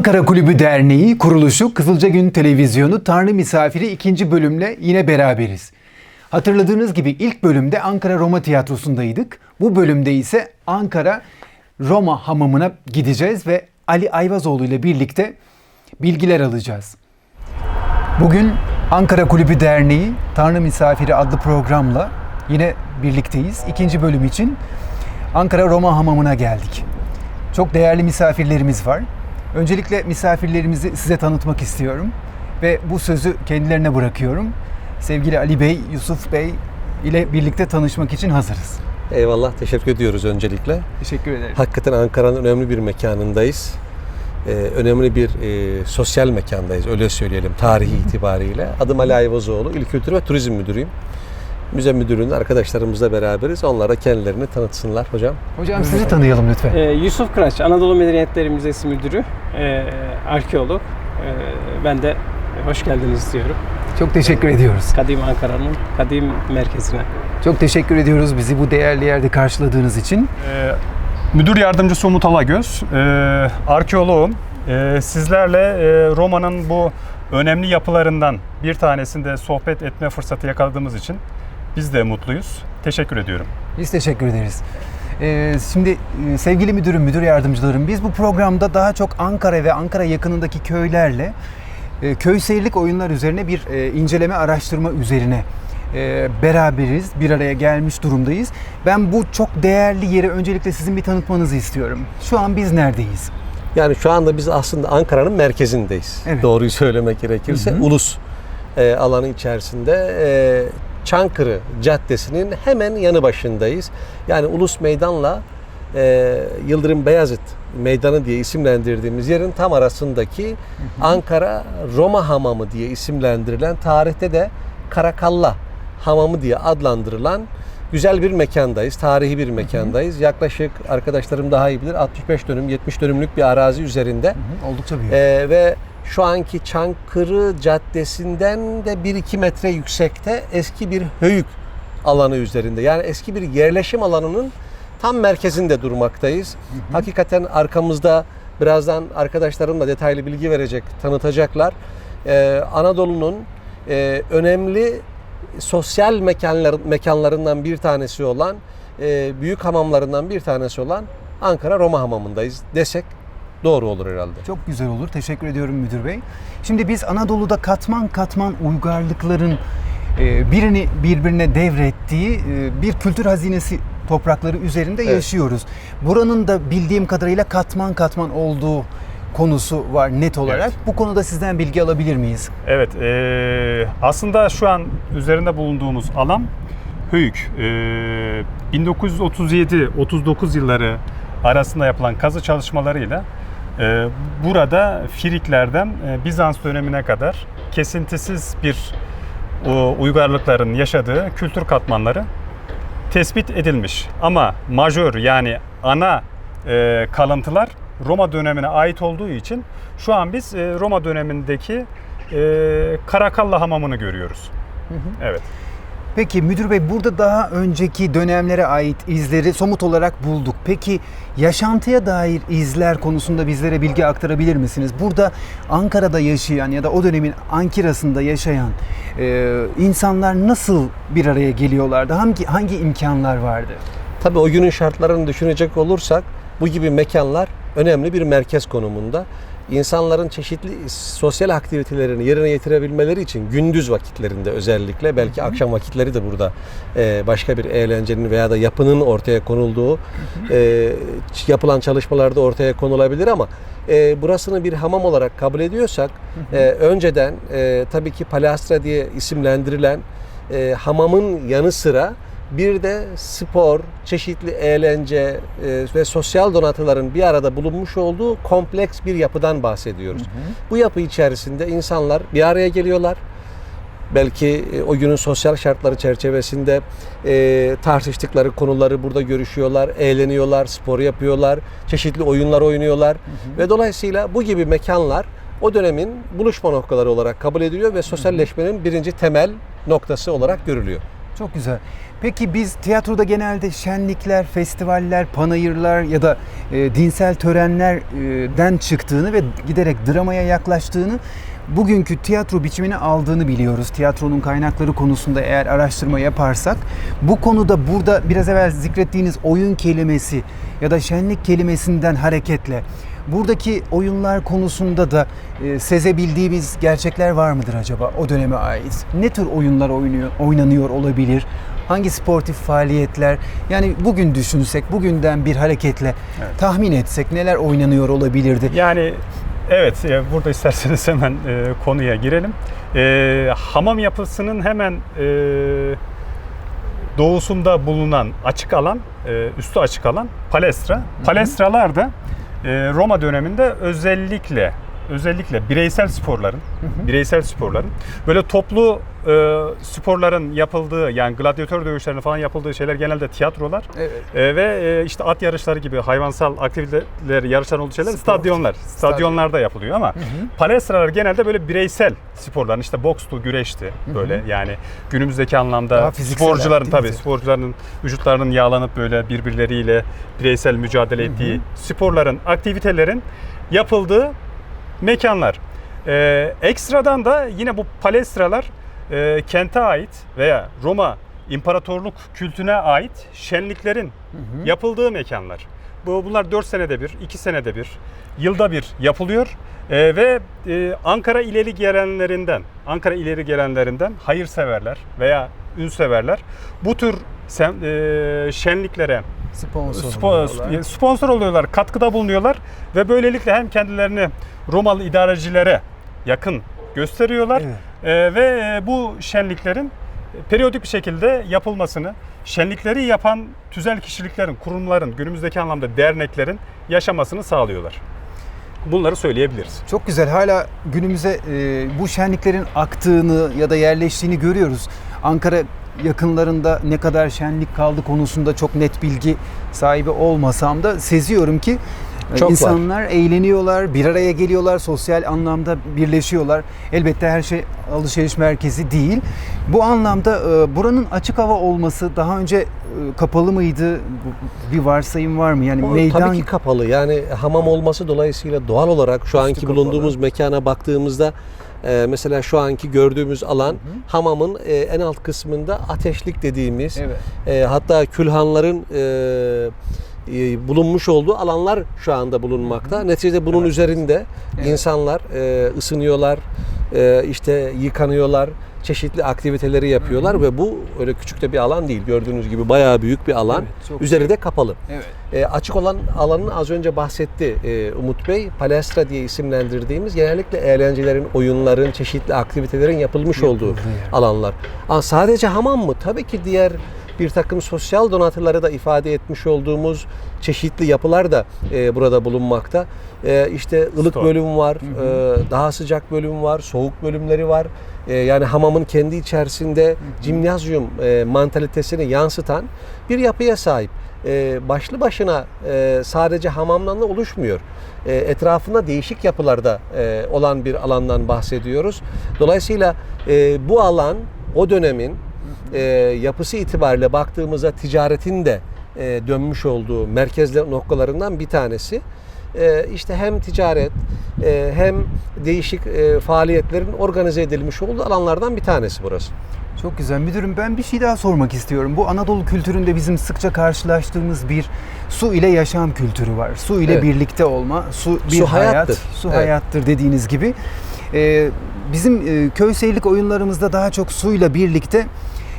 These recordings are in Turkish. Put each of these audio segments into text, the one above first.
Ankara Kulübü Derneği kuruluşu Kızılca Gün Televizyonu Tanrı Misafiri ikinci bölümle yine beraberiz. Hatırladığınız gibi ilk bölümde Ankara Roma Tiyatrosu'ndaydık. Bu bölümde ise Ankara Roma Hamamı'na gideceğiz ve Ali Ayvazoğlu ile birlikte bilgiler alacağız. Bugün Ankara Kulübü Derneği Tanrı Misafiri adlı programla yine birlikteyiz. İkinci bölüm için Ankara Roma Hamamı'na geldik. Çok değerli misafirlerimiz var. Öncelikle misafirlerimizi size tanıtmak istiyorum ve bu sözü kendilerine bırakıyorum. Sevgili Ali Bey, Yusuf Bey ile birlikte tanışmak için hazırız. Eyvallah, teşekkür ediyoruz öncelikle. Teşekkür ederim. Hakikaten Ankara'nın önemli bir mekanındayız. Ee, önemli bir e, sosyal mekandayız, öyle söyleyelim tarihi itibariyle. Adım Ali Ayvazoğlu, İl Kültür ve Turizm Müdürüyüm. Müze müdürlüğünde arkadaşlarımızla beraberiz. Onlar da kendilerini tanıtsınlar hocam. Hocam sizi tanıyalım lütfen. Ee, Yusuf Kıraç, Anadolu Medeniyetleri Müzesi Müdürü, ee, arkeolog. Ee, ben de hoş geldiniz diyorum. Çok teşekkür ediyoruz. Kadim Ankara'nın kadim merkezine. Çok teşekkür ediyoruz bizi bu değerli yerde karşıladığınız için. Ee, Müdür yardımcısı Umut Alagöz, ee, arkeoloğum. Ee, sizlerle ee, Roma'nın bu önemli yapılarından bir tanesinde sohbet etme fırsatı yakaladığımız için biz de mutluyuz. Teşekkür ediyorum. Biz teşekkür ederiz. Ee, şimdi e, sevgili müdürüm, müdür yardımcılarım biz bu programda daha çok Ankara ve Ankara yakınındaki köylerle e, köy seyirlik oyunlar üzerine bir e, inceleme araştırma üzerine e, beraberiz, bir araya gelmiş durumdayız. Ben bu çok değerli yeri öncelikle sizin bir tanıtmanızı istiyorum. Şu an biz neredeyiz? Yani şu anda biz aslında Ankara'nın merkezindeyiz. Evet. Doğruyu söylemek gerekirse. Hı hı. Ulus e, alanı içerisinde e, Çankırı Caddesi'nin hemen yanı başındayız. Yani Ulus Meydan'la e, Yıldırım Beyazıt Meydanı diye isimlendirdiğimiz yerin tam arasındaki Ankara Roma Hamamı diye isimlendirilen tarihte de Karakalla Hamamı diye adlandırılan güzel bir mekandayız. Tarihi bir mekandayız. Yaklaşık arkadaşlarım daha iyi bilir 65 dönüm 70 dönümlük bir arazi üzerinde. Hı, Oldukça büyük. Ee, ve şu anki Çankırı Caddesi'nden de 1-2 metre yüksekte eski bir höyük alanı üzerinde. Yani eski bir yerleşim alanının tam merkezinde durmaktayız. Hakikaten arkamızda birazdan arkadaşlarım da detaylı bilgi verecek, tanıtacaklar. Ee, Anadolu'nun e, önemli sosyal mekanlar, mekanlarından bir tanesi olan, e, büyük hamamlarından bir tanesi olan Ankara Roma Hamamı'ndayız desek doğru olur herhalde. Çok güzel olur. Teşekkür ediyorum müdür bey. Şimdi biz Anadolu'da katman katman uygarlıkların e, birini birbirine devrettiği e, bir kültür hazinesi toprakları üzerinde Evet. yaşıyoruz. Buranın da bildiğim kadarıyla katman katman olduğu konusu var net olarak. Evet. Bu konuda sizden bilgi alabilir miyiz? Evet, ee, aslında şu an üzerinde bulunduğumuz alan Höyük. Ee, 1937-39 yılları arasında yapılan kazı çalışmalarıyla e, burada Firiklerden e, Bizans dönemine kadar kesintisiz bir o, uygarlıkların yaşadığı kültür katmanları tespit edilmiş. Ama majör yani ana e, kalıntılar Roma dönemine ait olduğu için şu an biz e, Roma dönemindeki e, Karakalla hamamını görüyoruz. Evet. Peki müdür bey burada daha önceki dönemlere ait izleri somut olarak bulduk. Peki yaşantıya dair izler konusunda bizlere bilgi aktarabilir misiniz? Burada Ankara'da yaşayan ya da o dönemin Ankira'sında yaşayan e, insanlar nasıl bir araya geliyorlardı? Hangi hangi imkanlar vardı? Tabii o günün şartlarını düşünecek olursak bu gibi mekanlar önemli bir merkez konumunda. İnsanların çeşitli sosyal aktivitelerini yerine getirebilmeleri için gündüz vakitlerinde özellikle belki akşam vakitleri de burada e, başka bir eğlencenin veya da yapının ortaya konulduğu e, yapılan çalışmalarda ortaya konulabilir ama e, burasını bir hamam olarak kabul ediyorsak e, önceden e, tabii ki Palastra diye isimlendirilen e, hamamın yanı sıra bir de spor, çeşitli eğlence e, ve sosyal donatıların bir arada bulunmuş olduğu kompleks bir yapıdan bahsediyoruz. Bu yapı içerisinde insanlar bir araya geliyorlar. Belki e, o günün sosyal şartları çerçevesinde e, tartıştıkları konuları burada görüşüyorlar, eğleniyorlar, spor yapıyorlar, çeşitli oyunlar oynuyorlar ve dolayısıyla bu gibi mekanlar o dönemin buluşma noktaları olarak kabul ediliyor ve sosyalleşmenin birinci temel noktası olarak görülüyor. Çok güzel. Peki biz tiyatroda genelde şenlikler, festivaller, panayırlar ya da e, dinsel törenlerden çıktığını ve giderek dramaya yaklaştığını bugünkü tiyatro biçimini aldığını biliyoruz. Tiyatronun kaynakları konusunda eğer araştırma yaparsak bu konuda burada biraz evvel zikrettiğiniz oyun kelimesi ya da şenlik kelimesinden hareketle buradaki oyunlar konusunda da e, sezebildiğimiz gerçekler var mıdır acaba o döneme ait? Ne tür oyunlar oynuyor, oynanıyor olabilir? Hangi sportif faaliyetler? Yani bugün düşünsek, bugünden bir hareketle tahmin etsek neler oynanıyor olabilirdi? Yani evet e, burada isterseniz hemen e, konuya girelim. E, hamam yapısının hemen e, doğusunda bulunan açık alan, e, üstü açık alan palestra. Palestralar da e, Roma döneminde özellikle özellikle bireysel sporların, bireysel sporların böyle toplu e, sporların yapıldığı yani gladyatör dövüşlerinin falan yapıldığı şeyler genelde tiyatrolar Evet. E, ve e, işte at yarışları gibi hayvansal aktiviteler, yarışlar olduğu şeyler Spor. stadyonlar. Stadyonlarda yapılıyor ama palestralar genelde böyle bireysel sporlar işte bokstu, güreşti böyle yani günümüzdeki anlamda sporcuların tabii aktivite. sporcuların vücutlarının yağlanıp böyle birbirleriyle bireysel mücadele ettiği sporların, aktivitelerin yapıldığı mekanlar. Ee, ekstradan da yine bu palestralar e, kente ait veya Roma İmparatorluk kültüne ait şenliklerin yapıldığı mekanlar. Bu bunlar 4 senede bir, 2 senede bir, yılda bir yapılıyor. Ee, ve e, Ankara ileri gelenlerinden, Ankara ileri gelenlerinden hayırseverler veya ünseverler bu tür sem- e, şenliklere Sponsor. Spo- oluyorlar. sponsor oluyorlar, katkıda bulunuyorlar ve böylelikle hem kendilerini Romalı idarecilere yakın gösteriyorlar Evet. Ee, ve e, bu şenliklerin periyodik bir şekilde yapılmasını, şenlikleri yapan tüzel kişiliklerin, kurumların, günümüzdeki anlamda derneklerin yaşamasını sağlıyorlar. Bunları söyleyebiliriz. Çok güzel. Hala günümüze e, bu şenliklerin aktığını ya da yerleştiğini görüyoruz. Ankara yakınlarında ne kadar şenlik kaldı konusunda çok net bilgi sahibi olmasam da seziyorum ki e, Çok var. insanlar eğleniyorlar, bir araya geliyorlar, sosyal anlamda birleşiyorlar. Elbette her şey alışveriş merkezi değil. Bu anlamda e, buranın açık hava olması daha önce e, kapalı mıydı? Bir varsayım var mı? Yani O meydan Tabii ki kapalı. Yani hamam olması dolayısıyla doğal olarak şu anki kapalı. bulunduğumuz mekana baktığımızda e, mesela şu anki gördüğümüz alan hamamın e, en alt kısmında ateşlik dediğimiz Evet. e, hatta külhanların e, e, bulunmuş olduğu alanlar şu anda bulunmakta. Neticede bunun üzerinde Evet. insanlar e, ısınıyorlar, e, işte yıkanıyorlar, çeşitli aktiviteleri yapıyorlar ve bu öyle küçük de bir alan değil. Gördüğünüz gibi bayağı büyük bir alan. Evet, Üzeri de kapalı. Evet. E, açık olan alanın az önce bahsetti e, Umut Bey. Palestra diye isimlendirdiğimiz genellikle eğlencelerin, oyunların, çeşitli aktivitelerin yapılmış olduğu Yapıldığı yer. alanlar. Aa, sadece hamam mı? Tabii ki diğer bir takım sosyal donatıları da ifade etmiş olduğumuz çeşitli yapılar da e, burada bulunmakta. E, işte ılık Store. bölüm var, e, daha sıcak bölüm var, soğuk bölümleri var. E, yani hamamın kendi içerisinde cimnazyum e, mantalitesini yansıtan bir yapıya sahip. E, başlı başına e, sadece hamamdan da oluşmuyor. E, etrafında değişik yapılarda e, olan bir alandan bahsediyoruz. Dolayısıyla e, bu alan o dönemin e, yapısı itibariyle baktığımızda ticaretin de e, dönmüş olduğu merkez noktalarından bir tanesi. E, işte hem ticaret e, hem değişik e, faaliyetlerin organize edilmiş olduğu alanlardan bir tanesi burası. Çok güzel. Müdürüm ben bir şey daha sormak istiyorum. Bu Anadolu kültüründe bizim sıkça karşılaştığımız bir su ile yaşam kültürü var. Su ile Evet. birlikte olma. Su bir Su hayat. hayattır. Su Evet. hayattır dediğiniz gibi. Ee, bizim e, köy seyirlik oyunlarımızda daha çok suyla birlikte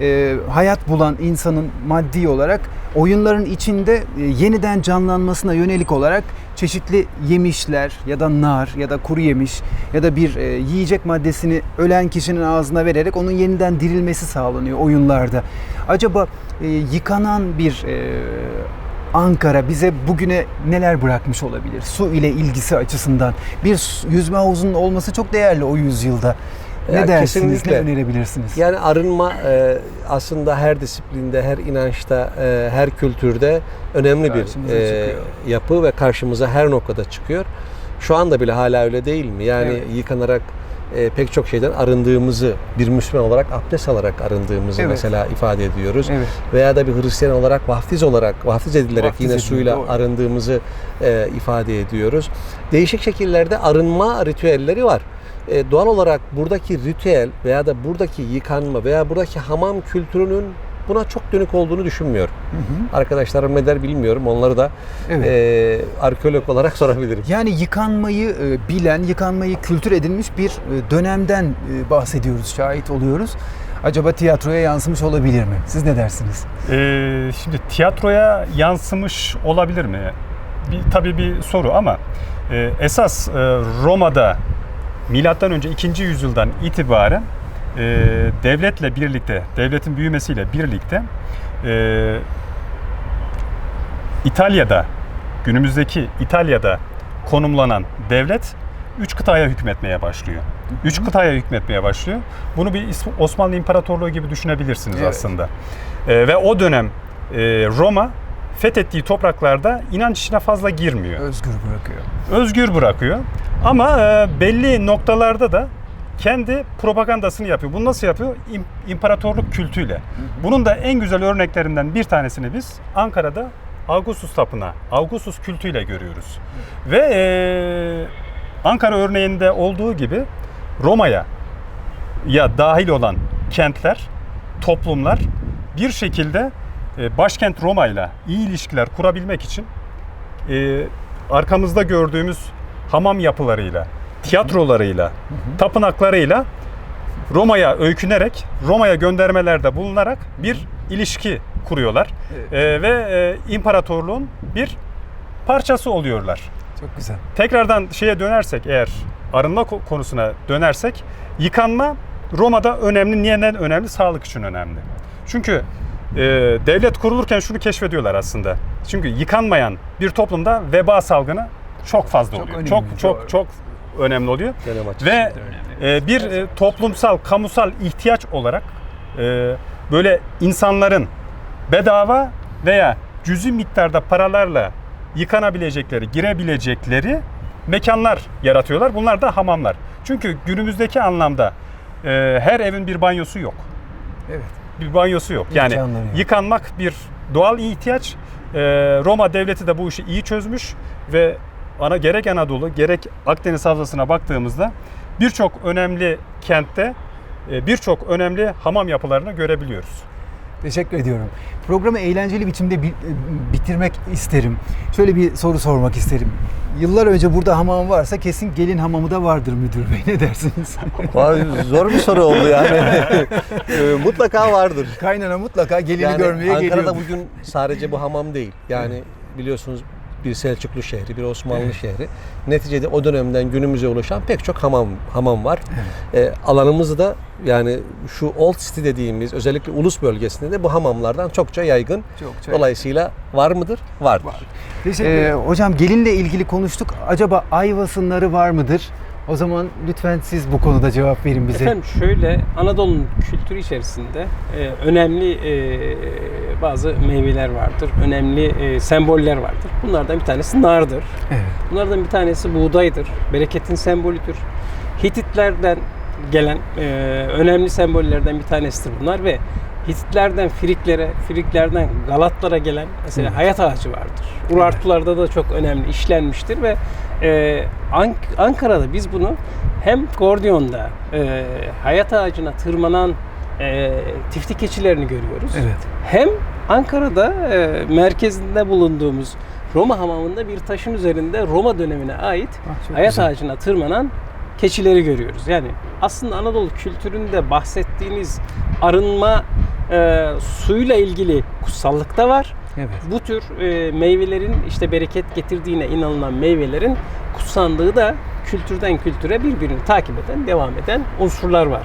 e, hayat bulan insanın maddi olarak oyunların içinde e, yeniden canlanmasına yönelik olarak çeşitli yemişler ya da nar ya da kuru yemiş ya da bir e, yiyecek maddesini ölen kişinin ağzına vererek onun yeniden dirilmesi sağlanıyor oyunlarda. Acaba e, yıkanan bir e, Ankara bize bugüne neler bırakmış olabilir? Su ile ilgisi açısından. Bir yüzme havuzunun olması çok değerli o yüzyılda. Ne Ya dersiniz, kesinlikle. ne önerebilirsiniz? Yani arınma e, aslında her disiplinde, her inançta, e, her kültürde önemli bir e, çıkıyor. yapı ve karşımıza her noktada çıkıyor. Şu anda bile hala öyle değil mi? Yani Evet. yıkanarak e, pek çok şeyden arındığımızı, bir Müslüman olarak abdest alarak arındığımızı Evet. mesela ifade ediyoruz. Evet. Veya da bir Hristiyan olarak vaftiz olarak, vaftiz edilerek Vaftiz yine ediliyor, suyla doğru. arındığımızı e, ifade ediyoruz. Değişik şekillerde arınma ritüelleri var. E, doğal olarak buradaki ritüel veya da buradaki yıkanma veya buradaki hamam kültürünün buna çok dönük olduğunu düşünmüyorum. Arkadaşlarım ne der bilmiyorum. Onları da Evet. e, arkeolog olarak sorabilirim. Yani yıkanmayı e, bilen, yıkanmayı kültür edinmiş bir e, dönemden e, bahsediyoruz, şahit oluyoruz. Acaba tiyatroya yansımış olabilir mi? Siz ne dersiniz? Ee, şimdi tiyatroya yansımış olabilir mi? Bir, tabii bir soru ama e, esas e, Roma'da milattan önce 2. yüzyıldan itibaren e, devletle birlikte, devletin büyümesiyle birlikte e, İtalya'da, günümüzdeki İtalya'da konumlanan devlet üç kıtaya hükmetmeye başlıyor. Üç kıtaya hükmetmeye başlıyor. Bunu bir Osmanlı İmparatorluğu gibi düşünebilirsiniz Evet. aslında. E, ve o dönem e, Roma fethettiği topraklarda inanç işine fazla girmiyor Özgür bırakıyor. özgür bırakıyor. Ama e, belli noktalarda da kendi propagandasını yapıyor. Bunu nasıl yapıyor? İm- İmparatorluk kültüyle. Bunun da en güzel örneklerinden bir tanesini biz Ankara'da Augustus Tapınağı, Augustus kültüyle görüyoruz. Ve e, Ankara örneğinde olduğu gibi Roma'ya ya dahil olan kentler, toplumlar bir şekilde başkent Roma ile iyi ilişkiler kurabilmek için e, arkamızda gördüğümüz hamam yapılarıyla, tiyatrolarıyla, tapınaklarıyla Roma'ya öykünerek, Roma'ya göndermelerde bulunarak bir ilişki kuruyorlar. E, ve e, imparatorluğun bir parçası oluyorlar. Çok güzel. Tekrardan şeye dönersek eğer arınma ko- konusuna dönersek yıkanma Roma'da önemli. Niyeden önemli? Sağlık için önemli. Çünkü e, devlet kurulurken şunu keşfediyorlar aslında. Çünkü yıkanmayan bir toplumda veba salgını çok fazla Çok oluyor. önemli, çok doğru. çok çok önemli oluyor. Ve e, bir e, toplumsal, kamusal ihtiyaç olarak e, böyle insanların bedava veya cüzi miktarda paralarla yıkanabilecekleri, girebilecekleri mekanlar yaratıyorlar. Bunlar da hamamlar. Çünkü günümüzdeki anlamda e, her evin bir banyosu yok. Evet. Bir banyosu yok. Yani yok. yıkanmak bir doğal ihtiyaç. E, Roma devleti de bu işi iyi çözmüş ve ana gerek Anadolu gerek Akdeniz Havzası'na baktığımızda birçok önemli kentte e, birçok önemli hamam yapılarını görebiliyoruz. Teşekkür ediyorum. Programı eğlenceli biçimde bi- e, bitirmek isterim. Şöyle bir soru sormak isterim. Yıllar önce burada hamam varsa kesin gelin hamamı da vardır müdür bey. Ne dersiniz? Vay, zor bir soru oldu yani. E, Mutlaka vardır. Kaynana mutlaka gelini Yani görmeye Ankara'da geliyor. bugün sadece bu hamam değil. Yani biliyorsunuz bir Selçuklu şehri, bir Osmanlı şehri. Neticede o dönemden günümüze ulaşan pek çok hamam hamam var. E, alanımızı da yani şu Old City dediğimiz özellikle ulus bölgesinde de bu hamamlardan çokça yaygın. Çok, çok. Dolayısıyla var mıdır? Vardır. Ee, hocam gelinle ilgili konuştuk. Acaba ayvasınları var mıdır? O zaman lütfen siz bu konuda cevap verin bize. Efendim şöyle Anadolu'nun kültürü içerisinde e, önemli e, bazı meyveler vardır. Önemli e, semboller vardır. Bunlardan bir tanesi nardır. Evet. Bunlardan bir tanesi buğdaydır. Bereketin sembolüdür. Hititlerden gelen e, önemli sembollerden bir tanesidir bunlar ve Hititlerden Friklere, Friklerden Galatlara gelen mesela Evet. hayat ağacı vardır. Urartularda da çok önemli işlenmiştir ve e, Ank- Ankara'da biz bunu hem Gordion'da e, hayat ağacına tırmanan e, tiftik keçilerini görüyoruz. Evet. Hem Ankara'da e, merkezinde bulunduğumuz Roma hamamında bir taşın üzerinde Roma dönemine ait Ah, hayat güzel. ağacına tırmanan keçileri görüyoruz. Yani aslında Anadolu kültüründe bahsettiğiniz arınma e, suyla ilgili kutsallık da var. Evet. Bu tür e, meyvelerin işte bereket getirdiğine inanılan meyvelerin kutsandığı da kültürden kültüre birbirini takip eden, devam eden unsurlar var.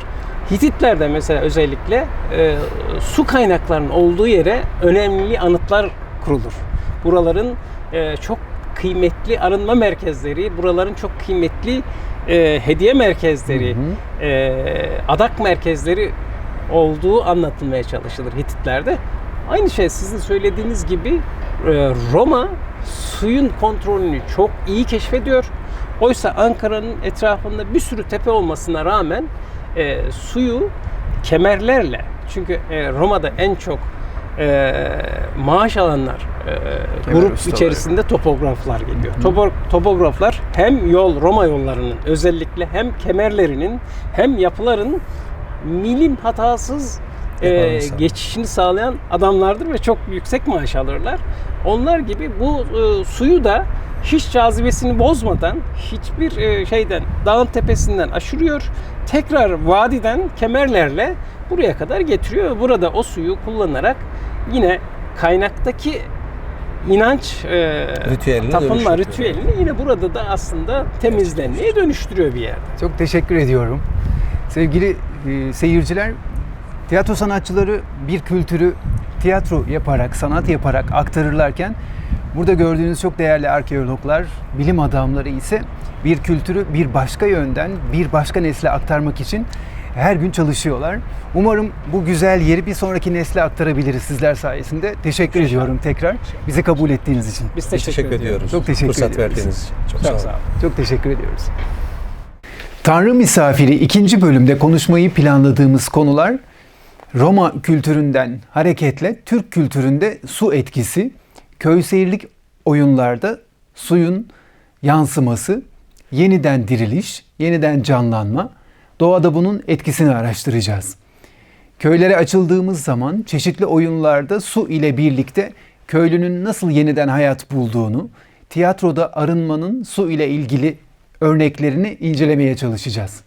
Hititlerde mesela özellikle e, su kaynaklarının olduğu yere önemli anıtlar kurulur. Buraların e, çok kıymetli arınma merkezleri, buraların çok kıymetli e, hediye merkezleri, Hı e, adak merkezleri olduğu anlatılmaya çalışılır Hititlerde. Aynı şey sizin söylediğiniz gibi e, Roma suyun kontrolünü çok iyi keşfediyor. Oysa Ankara'nın etrafında bir sürü tepe olmasına rağmen e, suyu kemerlerle çünkü e, Roma'da en çok e, maaş alanlar e, Kemer grup ustaları. içerisinde topograflar geliyor. Topo- topograflar hem yol Roma yollarının özellikle hem kemerlerinin hem yapıların milim hatasız e, geçişini sağlayan adamlardır ve çok yüksek maaş alırlar. Onlar gibi bu e, suyu da hiç cazibesini bozmadan hiçbir e, şeyden dağın tepesinden aşırıyor. Tekrar vadiden kemerlerle buraya kadar getiriyor ve burada o suyu kullanarak yine kaynaktaki inanç e, Ritüeline tapınma ritüelini yine burada da aslında temizlenmeye dönüştürüyor bir yerde. Çok teşekkür ediyorum. Sevgili e, seyirciler, tiyatro sanatçıları bir kültürü tiyatro yaparak, sanat yaparak aktarırlarken burada gördüğünüz çok değerli arkeologlar, bilim adamları ise bir kültürü bir başka yönden bir başka nesle aktarmak için her gün çalışıyorlar. Umarım bu güzel yeri bir sonraki nesle aktarabiliriz sizler sayesinde. Teşekkür ediyorum tekrar bizi kabul ettiğiniz için. Biz Biz teşekkür, teşekkür ediyoruz. Çok teşekkür Fırsat ediyoruz. verdiğiniz için. Çok, Çok sağ olun. Çok teşekkür ediyoruz. Tanrı misafiri ikinci bölümde konuşmayı planladığımız konular Roma kültüründen hareketle Türk kültüründe su etkisi, köy seyirlik oyunlarda suyun yansıması, yeniden diriliş, yeniden canlanma, doğada bunun etkisini araştıracağız. Köylere açıldığımız zaman çeşitli oyunlarda su ile birlikte köylünün nasıl yeniden hayat bulduğunu, tiyatroda arınmanın su ile ilgili örneklerini incelemeye çalışacağız.